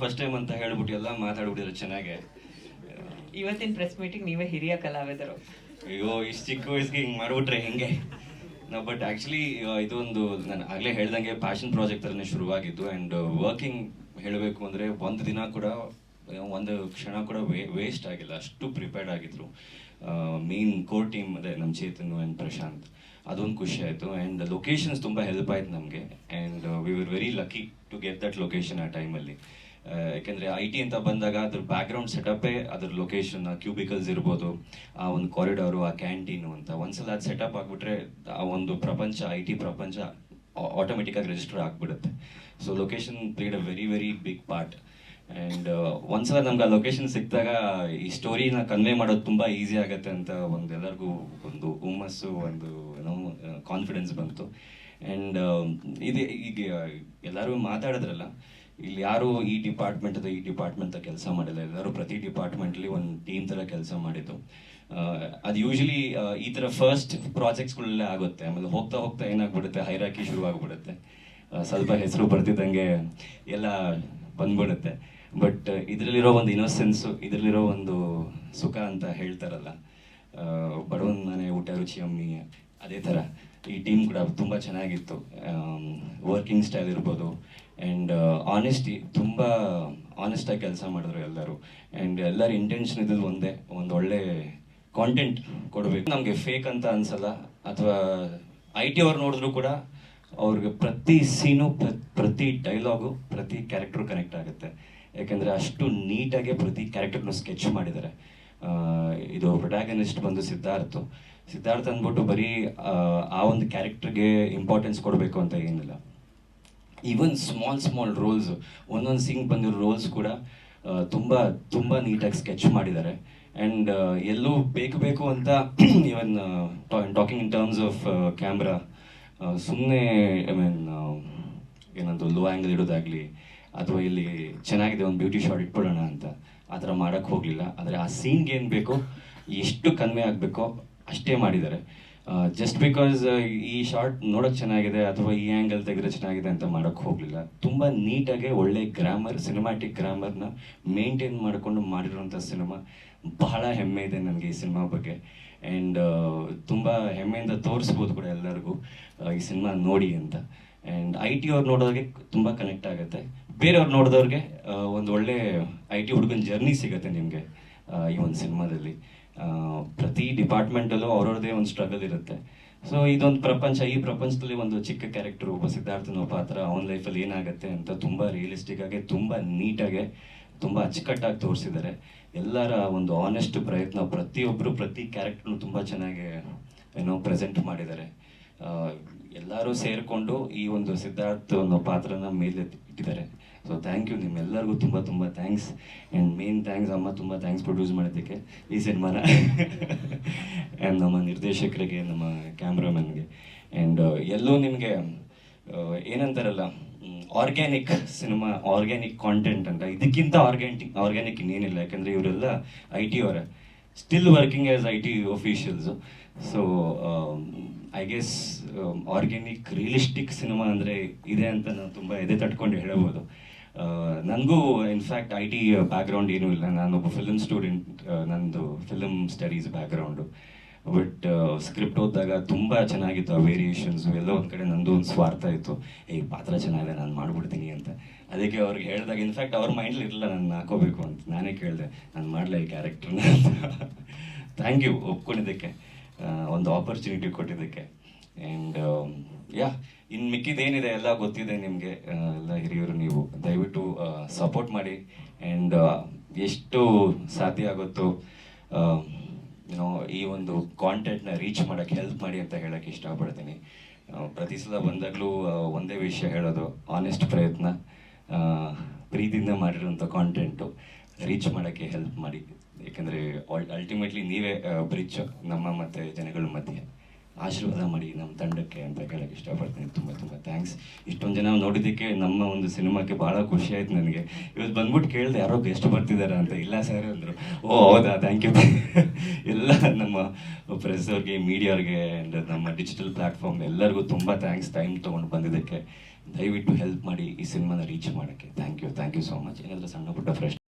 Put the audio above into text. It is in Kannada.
ಫಸ್ಟ್ ಟೈಮ್ ಅಂತ ಹೇಳ್ಬಿಟ್ಟು ಎಲ್ಲ ಮಾತಾಡ್ಬಿಟ್ಟಿದ್ರು ಚೆನ್ನಾಗೆ. ಇವತ್ತಿನ ಪ್ರೆಸ್ ಮೀಟಿಂಗ್ ನೀವೇ ಹಿರಿಯ ಕಲಾವಿದರು. ಅಯ್ಯೋ ಇಷ್ಟು ಚಿಕ್ಕ ವಯಸ್ಸಿಗೆ ಹಿಂಗೆ ಮಾಡ್ಬಿಟ್ರೆ ಹೆಂಗೆ? ನಾವು ಬಟ್ ಆ್ಯಕ್ಚುಲಿ ಇದೊಂದು ನಾನು ಆಗಲೇ ಹೇಳ್ದಂಗೆ ಪ್ಯಾಷನ್ ಪ್ರಾಜೆಕ್ಟ್ ಥರನೇ ಶುರುವಾಗಿದ್ದು ಆ್ಯಂಡ್ ವರ್ಕಿಂಗ್ ಹೇಳಬೇಕು ಅಂದರೆ ಒಂದು ದಿನ ಕೂಡ ಒಂದು ಕ್ಷಣ ಕೂಡ ವೇ ವೇಸ್ಟ್ ಆಗಿಲ್ಲ. ಅಷ್ಟು ಪ್ರಿಪೇರ್ಡ್ ಆಗಿದ್ರು. ಮೇನ್ ಕೋರ್ ಟೀಮ್ ಅದೇ ನಮ್ಮ ಚೇತನ್ ಆ್ಯಂಡ್ ಪ್ರಶಾಂತ್. ಅದೊಂದು ಖುಷಿ ಆಯಿತು ಆ್ಯಂಡ್ ಲೊಕೇಶನ್ಸ್ ತುಂಬ ಹೆಲ್ಪ್ ಆಯ್ತು ನಮಗೆ. And we were very lucky to get that location ಆ ಟೈಮಲ್ಲಿ ಯಾಕೆಂದರೆ ಐ ಟಿ ಅಂತ ಬಂದಾಗ ಅದ್ರ ಬ್ಯಾಕ್ಗ್ರೌಂಡ್ ಸೆಟಪ್ಪೇ ಅದ್ರ ಲೊಕೇಶನ್ ಕ್ಯೂಬಿಕಲ್ಸ್ ಇರ್ಬೋದು, ಆ ಒಂದು ಕಾರಿಡಾರು ಆ ಕ್ಯಾಂಟೀನು ಅಂತ. ಒಂದ್ಸಲ ಅದು ಸೆಟಪ್ ಆಗಿಬಿಟ್ರೆ ಆ ಒಂದು ಪ್ರಪಂಚ ಐ ಟಿ ಪ್ರಪಂಚ ಆಟೋಮೆಟಿಕ್ಕಾಗಿ ರಿಜಿಸ್ಟರ್ ಆಗಿಬಿಡುತ್ತೆ. So location played a very very big part and ಒಂದ್ಸಲ ನಮ್ಗೆ ಆ ಲೊಕೇಶನ್ ಸಿಕ್ಕಿದಾಗ ಈ ಸ್ಟೋರಿನ ಕನ್ವೆ ಮಾಡೋದು ತುಂಬ ಈಸಿ ಆಗುತ್ತೆ ಅಂತ ಒಂದು ಎಲ್ಲರಿಗೂ ಒಂದು ಹುಮ್ಮಸ್ಸು, ಒಂದು ಏನೋ ಕಾನ್ಫಿಡೆನ್ಸ್ ಬಂತು. ಆ್ಯಂಡ್ ಇದು ಈಗ ಎಲ್ಲರೂ ಮಾತಾಡಿದ್ರಲ್ಲ ಇಲ್ಲಿ ಯಾರು ಈ ಡಿಪಾರ್ಟ್ಮೆಂಟ್ ಈ ಡಿಪಾರ್ಟ್ಮೆಂಟ್ ಕೆಲಸ ಮಾಡಿಲ್ಲ. ಎಲ್ಲರೂ ಪ್ರತಿ ಡಿಪಾರ್ಟ್ಮೆಂಟ್ಲಿ ಒಂದು ಟೀಮ್ ಥರ ಕೆಲಸ ಮಾಡಿದ್ದು. ಅದು ಯೂಶಲಿ ಈ ಥರ ಫಸ್ಟ್ ಪ್ರಾಜೆಕ್ಟ್ಸ್ಗಳಲ್ಲೇ ಆಗುತ್ತೆ. ಆಮೇಲೆ ಹೋಗ್ತಾ ಹೋಗ್ತಾ ಏನಾಗ್ಬಿಡುತ್ತೆ? ಹೈರಾಕಿ ಶುರುವಾಗ್ಬಿಡುತ್ತೆ. ಸ್ವಲ್ಪ ಹೆಸರು ಬರ್ತಿದ್ದಂಗೆ ಎಲ್ಲ ಬಂದ್ಬಿಡುತ್ತೆ. ಬಟ್ ಇದರಲ್ಲಿರೋ ಒಂದು ಇನ್ನೋಸೆನ್ಸು ಇದರಲ್ಲಿರೋ ಒಂದು ಸುಖ ಅಂತ ಹೇಳ್ತಾರಲ್ಲ. ಬಡವನ ಮನೆ, ಊಟ ರುಚಿ, ಅಮ್ಮಿ, ಅದೇ ಥರ ಈ ಟೀಮ್ ಕೂಡ ತುಂಬ ಚೆನ್ನಾಗಿತ್ತು. ವರ್ಕಿಂಗ್ ಸ್ಟೈಲ್ ಇರ್ಬೋದು. ಆ್ಯಂಡ್ ಆನೆಸ್ಟಿ ತುಂಬ ಆನೆಸ್ಟಾಗಿ ಕೆಲಸ ಮಾಡಿದ್ರು ಎಲ್ಲರೂ. ಆ್ಯಂಡ್ ಎಲ್ಲರ ಇಂಟೆನ್ಷನ್ ಇದ್ದು ಒಂದೇ ಒಂದು ಒಳ್ಳೆ ಕಾಂಟೆಂಟ್ ಕೊಡಬೇಕು. ನಮಗೆ ಫೇಕ್ ಅಂತ ಅನ್ಸಲ್ಲ ಅಥವಾ ಐ ಟಿ ಅವ್ರು ನೋಡಿದ್ರು ಕೂಡ ಅವ್ರಿಗೆ ಪ್ರತಿ ಸೀನು ಪ್ರತಿ ಡೈಲಾಗು ಪ್ರತಿ ಕ್ಯಾರೆಕ್ಟ್ರು ಕನೆಕ್ಟ್ ಆಗುತ್ತೆ. ಯಾಕೆಂದರೆ ಅಷ್ಟು ನೀಟಾಗಿ ಪ್ರತಿ ಕ್ಯಾರೆಕ್ಟರ್ನು ಸ್ಕೆಚ್ ಮಾಡಿದ್ದಾರೆ. ಇದು ಪ್ರೊಟ್ಯಾಗನಿಸ್ಟ್ ಬಂದು ಸಿದ್ಧಾರ್ಥ್ ಸಿದ್ಧಾರ್ಥ ಅಂದ್ಬಿಟ್ಟು ಬರೀ ಆ, ಆ ಒಂದು ಕ್ಯಾರೆಕ್ಟರ್ಗೆ ಇಂಪಾರ್ಟೆನ್ಸ್ ಕೊಡಬೇಕು ಅಂತ ಏನಿಲ್ಲ. ಈವನ್ ಸ್ಮಾಲ್ ಸ್ಮಾಲ್ ರೋಲ್ಸ್ ಒಂದೊಂದು ಸಿಂಗ್ ಬಂದಿರೋ ರೋಲ್ಸ್ ಕೂಡ ತುಂಬ ತುಂಬ ನೀಟಾಗಿ ಸ್ಕೆಚ್ ಮಾಡಿದ್ದಾರೆ. ಆ್ಯಂಡ್ ಎಲ್ಲೂ ಬೇಕು ಬೇಕು ಅಂತ even talking in terms of camera ಸುಮ್ಮನೆ ಐ ಮೀನ್ ಏನಂತ ಲೋ ಆ್ಯಂಗಲ್ ಇಡೋದಾಗಲಿ, ಅಥವಾ ಇಲ್ಲಿ ಚೆನ್ನಾಗಿದೆ ಒಂದು ಬ್ಯೂಟಿ ಶಾಟ್ ಇಟ್ಬಿಡೋಣ ಅಂತ ಆ ಥರ ಮಾಡೋಕ್ಕೆ ಹೋಗಲಿಲ್ಲ. ಆದರೆ ಆ ಸೀನ್ಗೆ ಏನು ಬೇಕೋ, ಎಷ್ಟು ಕನ್ವೆ ಆಗಬೇಕೋ ಅಷ್ಟೇ ಮಾಡಿದ್ದಾರೆ. ಜಸ್ಟ್ ಬಿಕಾಸ್ ಈ ಶಾರ್ಟ್ ನೋಡೋಕೆ ಚೆನ್ನಾಗಿದೆ ಅಥವಾ ಈ ಆ್ಯಂಗಲ್ ತೆಗೆದ್ರೆ ಚೆನ್ನಾಗಿದೆ ಅಂತ ಮಾಡೋಕ್ಕೆ ಹೋಗಲಿಲ್ಲ. ತುಂಬ ನೀಟಾಗಿ ಒಳ್ಳೆ ಗ್ರಾಮರ್ ಸಿನಿಮ್ಯಾಟಿಕ್ ಗ್ರಾಮರ್ನ ಮೇಂಟೈನ್ ಮಾಡಿಕೊಂಡು ಮಾಡಿರುವಂಥ ಸಿನಿಮಾ ಬಹಳ ಹೆಮ್ಮೆ ಇದೆ ನನಗೆ ಈ ಸಿನಿಮಾ ಬಗ್ಗೆ. ಆ್ಯಂಡ್ ತುಂಬ ಹೆಮ್ಮೆಯಿಂದ ತೋರಿಸ್ಬೋದು ಕೂಡ ಎಲ್ಲರಿಗೂ ಈ ಸಿನಿಮಾ ನೋಡಿ ಅಂತ. ಆ್ಯಂಡ್ ಐ ಟಿ ಅವ್ರು ನೋಡೋರಿಗೆ ತುಂಬ ಕನೆಕ್ಟ್ ಆಗುತ್ತೆ. ಬೇರೆಯವ್ರು ನೋಡಿದವ್ರಿಗೆ ಒಂದು ಒಳ್ಳೆ ಐ ಟಿ ಹುಡುಗನ ಜರ್ನಿ ಸಿಗುತ್ತೆ ನಿಮಗೆ ಈ ಒಂದು ಸಿನಿಮಾದಲ್ಲಿ ಪ್ರತಿ ಡಿಪಾರ್ಟ್ಮೆಂಟಲ್ಲೂ ಅವ್ರವ್ರದೇ ಒಂದು ಸ್ಟ್ರಗಲ್ ಇರುತ್ತೆ. ಸೊ ಇದೊಂದು ಪ್ರಪಂಚ, ಈ ಪ್ರಪಂಚದಲ್ಲಿ ಒಂದು ಚಿಕ್ಕ ಕ್ಯಾರೆಕ್ಟರ್ ಒಬ್ಬ ಸಿದ್ಧಾರ್ಥನ ಪಾತ್ರ ಅವನ ಲೈಫಲ್ಲಿ ಏನಾಗುತ್ತೆ ಅಂತ ತುಂಬ ರಿಯಲಿಸ್ಟಿಕ್ ಆಗಿ, ತುಂಬ ನೀಟಾಗಿ ತುಂಬ ಅಚ್ಚುಕಟ್ಟಾಗಿ ತೋರಿಸಿದ್ದಾರೆ ಎಲ್ಲರ ಒಂದು ಆನೆಸ್ಟ್ ಪ್ರಯತ್ನ ಪ್ರತಿಯೊಬ್ಬರು ಪ್ರತಿ ಕ್ಯಾರೆಕ್ಟರ್ನು ತುಂಬ ಚೆನ್ನಾಗಿ ಏನೋ ಪ್ರೆಸೆಂಟ್ ಮಾಡಿದ್ದಾರೆ ಎಲ್ಲರೂ ಸೇರಿಕೊಂಡು ಈ ಒಂದು ಸಿದ್ಧಾರ್ಥ ಅನ್ನೋ ಪಾತ್ರನ ಮೇಲೆ ಇಟ್ಟಿದ್ದಾರೆ. ಸೊ ಥ್ಯಾಂಕ್ ಯು ನಿಮ್ಮೆಲ್ಲರಿಗೂ ತುಂಬ ತುಂಬ ಥ್ಯಾಂಕ್ಸ್ ಆ್ಯಂಡ್ ಮೇನ್ ಥ್ಯಾಂಕ್ಸ್ ಅಮ್ಮ ತುಂಬ ಥ್ಯಾಂಕ್ಸ್ ಪ್ರೊಡ್ಯೂಸ್ ಮಾಡೋದಕ್ಕೆ ಈ ಸಿನಿಮಾನ ಆ್ಯಂಡ್ ನಮ್ಮ ನಿರ್ದೇಶಕರಿಗೆ, ನಮ್ಮ ಕ್ಯಾಮ್ರಾಮನ್ಗೆ ಆ್ಯಂಡ್ ಎಲ್ಲೂ ನಿಮಗೆ ಏನಂತಾರಲ್ಲ ಆರ್ಗ್ಯಾನಿಕ್ ಸಿನಿಮಾ ಆರ್ಗ್ಯಾನಿಕ್ ಕಾಂಟೆಂಟ್ ಅಂತ. ಇದಕ್ಕಿಂತ ಆರ್ಗ್ಯಾನಿಕ್ ಆರ್ಗ್ಯಾನಿಕ್ ಇನ್ನೇನಿಲ್ಲ. ಯಾಕಂದರೆ ಇವರೆಲ್ಲ ಐ ಟಿ ಅವರೇ. Still working as I T officials so I guess organic realistic cinema ಅಂದರೆ ಇದೆ ಅಂತ ನಾನು ತುಂಬ ಎದೆ ತಟ್ಕೊಂಡು ಹೇಳಬಹುದು. ನನಗೂ ಇನ್ಫ್ಯಾಕ್ಟ್ ಐ ಟಿ ಬ್ಯಾಕ್ಗ್ರೌಂಡ್ ಏನೂ ಇಲ್ಲ. ನಾನೊಬ್ಬ ಫಿಲಮ್ ಸ್ಟೂಡೆಂಟ್ ನಂದು film studies background but script ಓದಿದಾಗ ತುಂಬ ಚೆನ್ನಾಗಿತ್ತು ಆ ವೇರಿಯೇಷನ್ಸು ಎಲ್ಲ ಒಂದು ಕಡೆ ನಂದು ಒಂದು ಸ್ವಾರ್ಥ ಇತ್ತು. ಈ ಪಾತ್ರ ಚೆನ್ನಾಗಿದೆ, ನಾನು ಮಾಡ್ಬಿಡ್ತೀನಿ ಅಂತ. ಅದಕ್ಕೆ ಅವ್ರಿಗೆ ಹೇಳಿದಾಗ ಇನ್ಫ್ಯಾಕ್ಟ್ ಅವ್ರ ಮೈಂಡ್ಲಿ ಇರಲಿಲ್ಲ ನಾನು ಹಾಕೋಬೇಕು ಅಂತ. ನಾನೇ ಕೇಳಿದೆ, ನಾನು ಮಾಡಲ ಈ ಕ್ಯಾರೆಕ್ಟರ್ನ ಥ್ಯಾಂಕ್ ಯು ಒಪ್ಕೊಂಡಿದ್ದಕ್ಕೆ. ಒಂದು ಆಪರ್ಚುನಿಟಿ ಕೊಟ್ಟಿದ್ದಕ್ಕೆ. ಆ್ಯಂಡ್ ಯಾ ಇನ್ನು ಮಿಕ್ಕಿದೇನಿದೆ, ಎಲ್ಲ ಗೊತ್ತಿದೆ ನಿಮಗೆ. ಎಲ್ಲ ಹಿರಿಯರು, ನೀವು ದಯವಿಟ್ಟು ಸಪೋರ್ಟ್ ಮಾಡಿ. ಆ್ಯಂಡ್ ಎಷ್ಟು ಸಾಧ್ಯ ಆಗುತ್ತೋ ಈ ಒಂದು ಕಾಂಟೆಂಟ್ನ ರೀಚ್ ಮಾಡೋಕ್ಕೆ ಹೆಲ್ಪ್ ಮಾಡಿ ಅಂತ ಹೇಳೋಕ್ಕೆ ಇಷ್ಟಪಡ್ತೀನಿ. ಪ್ರತಿ ಸಲ ಬಂದಾಗಲೂ ಒಂದೇ ವಿಷಯ ಹೇಳೋದು ಆನೆಸ್ಟ್ ಪ್ರಯತ್ನ ಪ್ರೀತಿಯಿಂದ ಮಾಡಿರುವಂಥ ಕಾಂಟೆಂಟು ರೀಚ್ ಮಾಡೋಕ್ಕೆ ಹೆಲ್ಪ್ ಮಾಡಿ. ಏಕೆಂದರೆ ಅಲ್ಟಿಮೇಟ್ಲಿ ನೀವೇ ಬ್ರಿಡ್ಜ್ ನಮ್ಮ ಮತ್ತು ಜನಗಳ ಮಧ್ಯೆ. ಆಶೀರ್ವಾದ ಮಾಡಿ ನಮ್ಮ ತಂಡಕ್ಕೆ ಅಂತ ಹೇಳಕ್ಕೆ ಇಷ್ಟಪಡ್ತೀನಿ. ತುಂಬ ತುಂಬ ಥ್ಯಾಂಕ್ಸ್ ಇಷ್ಟೊಂದು ಜನ ನೋಡಿದ್ದಕ್ಕೆ ನಮ್ಮ ಒಂದು ಸಿನಿಮಾಕ್ಕೆ ಭಾಳ ಖುಷಿ ಆಯ್ತು ನನಗೆ. ಇವತ್ತು ಬಂದ್ಬಿಟ್ಟು ಕೇಳಿದೆ ಯಾರೋ ಗೆಸ್ಟ್ ಬರ್ತಿದ್ದಾರೆ ಅಂತ. ಇಲ್ಲ ಸರ್ ಅಂದರು. ಓ, ಹೌದಾ? ಥ್ಯಾಂಕ್ ಯು ನಮ್ಮ ಪ್ರೆಸ್ ಅವ್ರಿಗೆ ಮೀಡಿಯಾವ್ರಿಗೆ ಆ್ಯಂಡ್ ನಮ್ಮ ಡಿಜಿಟಲ್ ಪ್ಲಾಟ್ಫಾರ್ಮ್ ಎಲ್ಲರಿಗೂ ತುಂಬ ಥ್ಯಾಂಕ್ಸ್ ಟೈಮ್ ತೊಗೊಂಡು ಬಂದಿದ್ದಕ್ಕೆ. ದಯವಿಟ್ಟು ಹೆಲ್ಪ್ ಮಾಡಿ ಈ ಸಿನಿಮಾನ ರೀಚ್ ಮಾಡೋಕ್ಕೆ. Thank you thank you so much ಏನಾದರೂ ಸಣ್ಣ ಪುಟ್ಟ ಪ್ರಶ್ನೆ